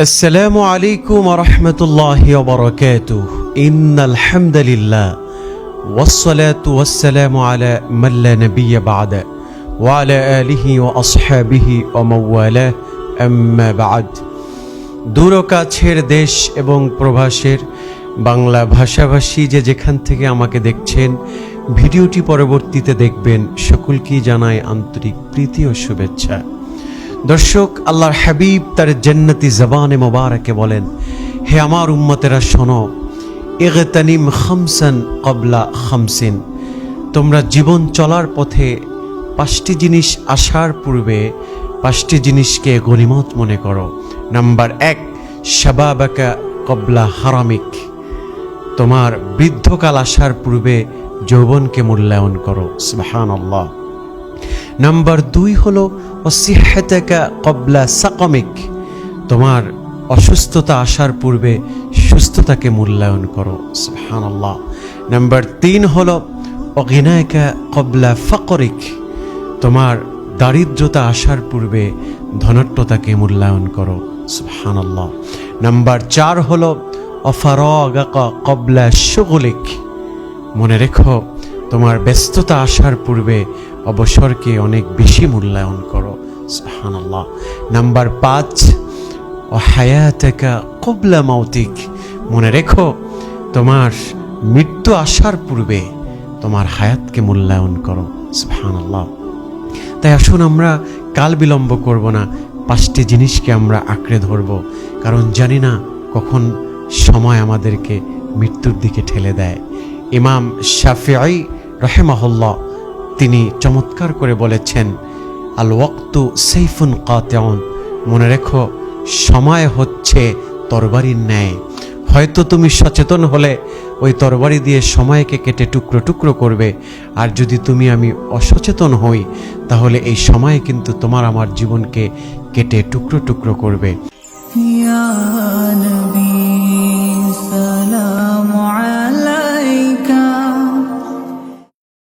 السلام عليكم ورحمة الله وبركاته إن الحمد لله والصلاة والسلام على من لا نبي بعد وعلى آله وأصحابه ومن والاه أما بعد দূর ও কাছের দেশ এবং প্রবাসের বাংলা ভাষাভাষী যে যেখান থেকে আমাকে দেখছেন ভিডিওটি পরবর্তীতে দেখবেন সকলকেই জানায় আন্তরিক প্রীতি ও শুভেচ্ছা দর্শক, আল্লাহর হাবিব তার জান্নাতি জবানে মোবারকে বলেন, হে আমার উম্মতেরা শোনো, ইগতানিম খামসান কবলা খামসিন। তোমরা জীবন চলার পথে পাঁচটি জিনিস আসার পূর্বে পাঁচটি জিনিসকে গনিমত মনে করো। নাম্বার এক, শাবাবাকা কবলা হারামিক। তোমার বৃদ্ধকাল আসার পূর্বে যৌবনকে মূল্যায়ন করো। সুবহান আল্লাহ নাম্বার দুই হলো অসিহাতাকা কবলা সাকমিক। তোমার অসুস্থতা আসার পূর্বে সুস্থতাকে মূল্যায়ন করো। সুবহান আল্লাহ নাম্বার তিন হলো অগিনায়কা কবলা ফকরিক। তোমার দারিদ্রতা আসার পূর্বে ধনাট্যতাকে মূল্যায়ন করো। সুবহান আল্লাহ নাম্বার চার হলো, অফারগাকা কবলা সুগলিক মনে রেখো, তোমার ব্যস্ততা আসার পূর্বে অবসরকে অনেক বেশি মূল্যায়ন করো, সুবহানাল্লাহ। নাম্বার পাঁচ, ও হায়াতাকা কবলা মাউতিক। মনে রেখো, তোমার মৃত্যু আসার পূর্বে তোমার হায়াতকে মূল্যায়ন করো, সুবহানাল্লাহ। তাই আসুন আমরা কাল বিলম্ব করব না, পাঁচটি জিনিসকে আমরা আঁকড়ে ধরব, কারণ জানি না কখন সময় আমাদেরকে মৃত্যুর দিকে ঠেলে দেয়। ইমাম শাফিআই রহেমাহুল্লাহ তিনি চমৎকার করে বলেছেন আল ওয়াক্তু সেইফুন কাতেউন। মনে রেখো, সময় হচ্ছে তরবারির ন্যায়। হয়তো তুমি সচেতন হলে ওই তরবারি দিয়ে সময়কে কেটে টুকরো টুকরো করবে। আর যদি তুমি আমি অসচেতন হই, তাহলে এই সময় কিন্তু তোমার আমার জীবনকে কেটে টুকরো টুকরো করবে।